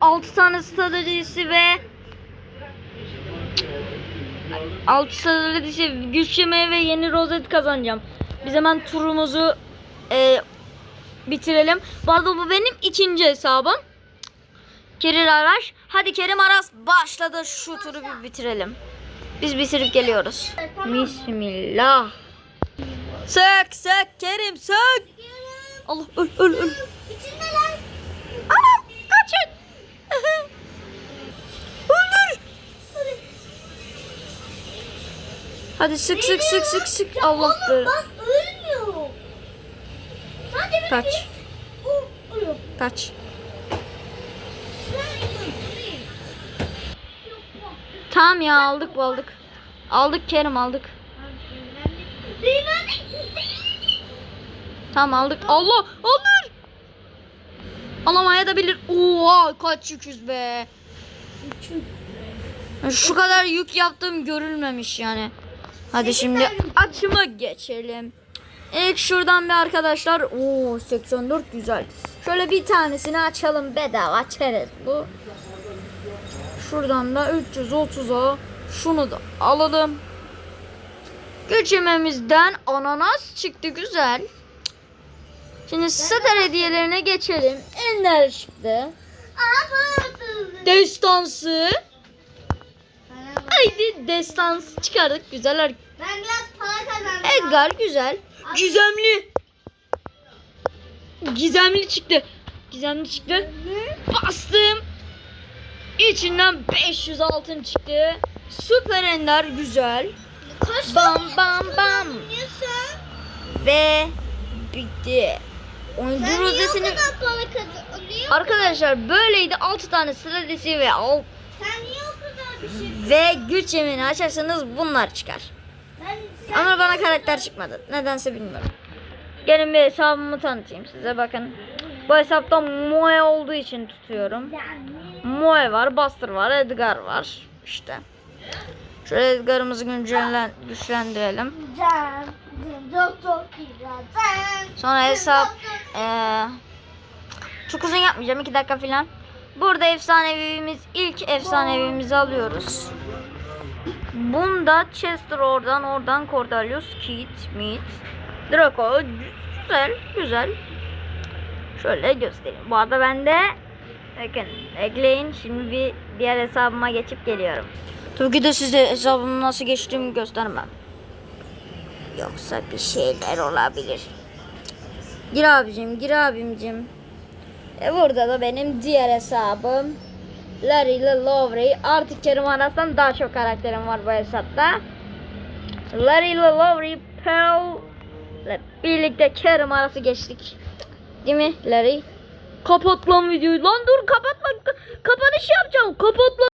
6 tane stratejisi ve 6 stratejisi güç yemeği ve yeni rozet kazanacağım. Biz hemen turumuzu e, bitirelim. Bu arada bu benim ikinci hesabım. Kerim Araş. Hadi Kerim Aras başladı. Şu turu bir bitirelim. Biz bitirip geliyoruz. Bismillah. Sök sök Kerim sök. Allah öl öl öl. Hadi sık sık sık sık sık. Allah Oğlum bak ölmüyor. Sadece Kaç. Kaç. Tamam ya aldık aldık. Aldık Kerim aldık. Tamam aldık. Allah alır. Alamaya da bilir. Oha kaç yüküz be. Şu kadar yük yaptığım görülmemiş yani. Hadi şimdi açıma geçelim. İlk şuradan bir arkadaşlar. Oo 84 güzel. Şöyle bir tanesini açalım bedava açarız bu. Şuradan da 330'a şunu da alalım. Gücümemizden ananas çıktı güzel. Şimdi Star hediyelerine geçelim. Ender çıktı. Destansı. Haydi destansı çıkardık. Güzel. Ben biraz para kazandım. Edgar güzel. Gizemli. Gizemli çıktı. Gizemli çıktı. Bastım. İçinden 500 altın çıktı. Süper Ender güzel. Kaç Bam bam bam. Ve bitti. Oyuncu rozetini... Arkadaşlar böyleydi 6 tane stratejisi ve al Sen niye o kadar bir şey... ve güç yemini açarsanız bunlar çıkar. Ama bana karakter çıkmadı. Nedense bilmiyorum. Gelin bir hesabımı tanıtayım size bakın. Bu hesapta Moe olduğu için tutuyorum. Moe var, Buster var, Edgar var. İşte. Şöyle Edgar'ımızı güncellen, güçlendirelim. Sonra hesap eee, çok uzun yapmayacağım 2 dakika falan. Burada efsanevimiz ilk efsanevimizi alıyoruz. Bunda Chester oradan oradan Cordelius, Kit, Meat, Draco güzel güzel. Şöyle göstereyim. Bu arada ben de bakın ekleyin. Şimdi bir diğer hesabıma geçip geliyorum. Tabii ki de size hesabımı nasıl geçtiğimi göstermem. Yoksa bir şeyler olabilir. Gir abicim, gir abimcim. E burada da benim diğer hesabım. Larry ile Lowry. Artık Kerim Aras'tan daha çok karakterim var bu hesapta. Larry ile Lowry, Pearl ile birlikte Kerim Aras'ı geçtik. Değil mi Larry? Kapat lan videoyu. Lan dur kapatma. Kapanış yapacağım. Kapat lan.